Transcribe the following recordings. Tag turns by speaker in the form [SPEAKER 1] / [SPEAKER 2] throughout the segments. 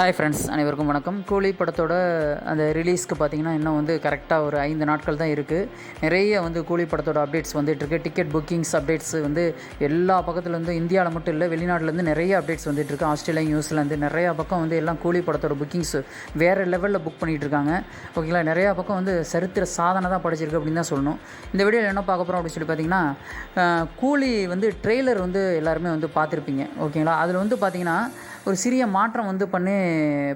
[SPEAKER 1] Hi friends அனைவருக்கும் வணக்கம். கூலி படத்தோட அந்த ரிலீஸ்க்கு பார்த்தீங்கன்னா இன்னும் வந்து கரெக்டாக ஒரு ஐந்து நாட்கள் தான் இருக்குது நிறைய வந்து கூலி படத்தோட அப்டேட்ஸ் வந்துட்டுருக்கு டிக்கெட் புக்கிங்ஸ் அப்டேட்ஸ் வந்து எல்லா பக்கத்துலேருந்து இந்தியாவில் மட்டும் இல்லை வெளிநாட்டிலேருந்து நிறைய அப்டேட்ஸ் வந்துட்டுருக்கு ஆஸ்திரேலியா நியூஸ்லேருந்து நிறையா பக்கம் வந்து எல்லாம் கூலி படத்தோட புக்கிங்ஸ் வேறு லெவலில் புக் பண்ணிகிட்டு இருக்காங்க. ஓகேங்களா நிறையா பக்கம் வந்து சரித்திர சாதனை தான் படிச்சிருக்கு அப்படின்னு தான் சொல்லணும். இந்த வீடியோவில் என்ன பார்க்க போகிறோம் அப்படின்னு சொல்லி பார்த்தீங்கன்னா கூலி வந்து ட்ரெய்லர் வந்து எல்லாருமே வந்து பார்த்துருப்பீங்க. ஓகேங்களா அதில் வந்து பார்த்தீங்கன்னா ஒரு சிறிய மாற்றம் வந்து பண்ணி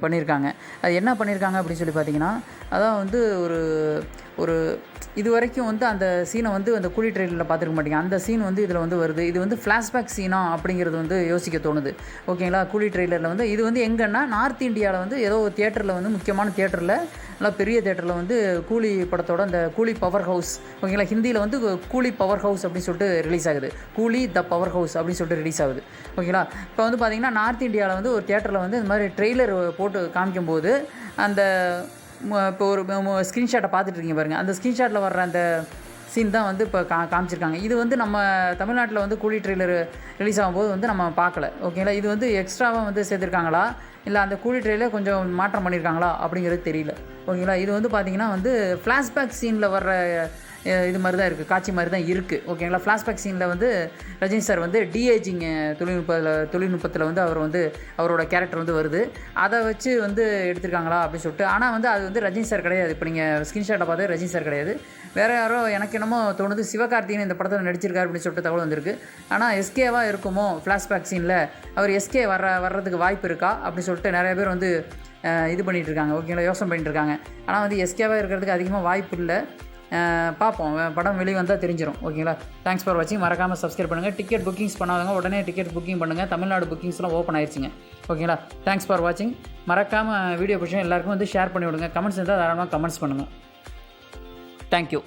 [SPEAKER 1] பண்ணியிருக்காங்க. அது என்ன பண்ணியிருக்காங்க அப்படின்னு சொல்லி பார்த்தீங்கன்னா அதான் வந்து ஒரு ஒரு இது வரைக்கும் வந்து அந்த சீனை வந்து அந்த கூலி ட்ரெயிலில் பார்த்துருக்க மாட்டீங்க. அந்த சீன் வந்து இதில் வந்து வருது. இது வந்து ஃப்ளாஷ்பேக் சீனா அப்படிங்கிறது வந்து யோசிக்க தோணுது. ஓகேங்களா? கூலி ட்ரெயிலரில் வந்து இது வந்து எங்கன்னா நார்த் இந்தியாவில் வந்து ஏதோ ஒரு தியேட்டரில் வந்து முக்கியமான தியேட்டரில் நல்லா பெரிய தேட்டரில் வந்து கூலி படத்தோட அந்த கூலி பவர் ஹவுஸ் ஓகேங்களா? ஹிந்தியில் வந்து கூலி பவர் ஹவுஸ் அப்படின்னு சொல்லிட்டு ரிலீஸ் ஆகுது. கூலி த பவர் ஹவுஸ் அப்படின்னு சொல்லிட்டு ரிலீஸ் ஆகுது. ஓகேங்களா? இப்போ வந்து பார்த்தீங்கன்னா நார்த் இந்தியாவில் வந்து ஒரு தேட்டரில் வந்து இந்த மாதிரி ட்ரெய்லர் போட்டு காமிக்கும்போது அந்த இப்போ ஒரு ஸ்க்ரீன்ஷாட்டை பார்த்துட்டு இருக்கீங்க பாருங்கள் அந்த ஸ்க்ரீன்ஷாட்டில் வர்ற அந்த சீன் தான் வந்து இப்போ கா காமிச்சிருக்காங்க. இது வந்து நம்ம தமிழ்நாட்டில் வந்து கூலி ட்ரெய்லர் ரிலீஸ் ஆகும்போது வந்து நம்ம பார்க்கல. ஓகேங்களா? இது வந்து எக்ஸ்ட்ராவாக வந்து சேர்த்துருக்காங்களா? இல்லை அந்த கூலி ட்ரேல கொஞ்சம் மாற்றம் பண்ணியிருக்காங்களா அப்படிங்கிறது தெரியல. ஓகேங்களா? இது வந்து பார்த்தீங்கன்னா வந்து ஃப்ளாஷ்பேக் சீனில் வர்ற இது மாதிரி தான் இருக்குது காட்சி மாதிரி தான் இருக்குது ஓகேங்களா ஃப்ளாஷ்பேக் சீனில் வந்து ரஜினி சார் வந்து டிஏஜிங் தொழில்நுட்பத்தில் தொழில்நுட்பத்தில் வந்து அவர் வந்து அவரோட கேரக்டர் வந்து வருது. அதை வச்சு வந்து எடுத்திருக்காங்களா அப்படின்னு சொல்லிட்டு. ஆனால் வந்து அது வந்து ரஜினி சார் கிடையாது. இப்போ நீங்கள் ஸ்கிரீன்ஷாட்டை பார்த்து ரஜினி சார் கிடையாது. வேறு யாரோ எனக்கு என்னமோ தோணுது சிவகார்த்திகேயன் இந்த படத்தில் நடிச்சிருக்காரு அப்படின்னு சொல்லிட்டு தகவல் வந்திருக்கு. ஆனால் எஸ்கேவாக இருக்குமோ ஃப்ளாஷ்பேக் சீனில் அவர் எஸ்கே வர வர்றதுக்கு வாய்ப்பு இருக்கா அப்படின்னு சொல்லிட்டு சொல்லிட்டு நிறைய பேர் வந்து இது பண்ணிகிட்ருக்காங்க இருக்காங்க ஓகேங்களா? யோசனை பண்ணிட்டு இருக்காங்க ஆனால் வந்து எஸ்கேவாக இருக்கிறதுக்கு அதிகமாக வாய்ப்பு இல்லை. பார்ப்போம் படம் வெளியே வந்தால் தெரிஞ்சிடும் ஓகேங்களா? தேங்க்ஸ் ஃபார் வாட்சிங் மறக்காமல் சப்ஸ்கிரைப் பண்ணுங்கள் டிக்கெட் புக்கிங்ஸ் பண்ணாதவங்க உடனே டிக்கெட் புக்கிங் பண்ணுங்கள் தமிழ்நாடு புக்கிங்ஸ்லாம் ஓப்பன் ஆயிடுச்சுங்க ஓகேங்களா? தேங்க்ஸ் ஃபார் வாட்சிங் மறக்காமல் வீடியோ பிடிச்சா எல்லாருக்கும் வந்து ஷேர் பண்ணி விடுங்க கமெண்ட்ஸ் இருந்தால் தாராளமாக கமெண்ட்ஸ் பண்ணுங்கள் தேங்க்யூ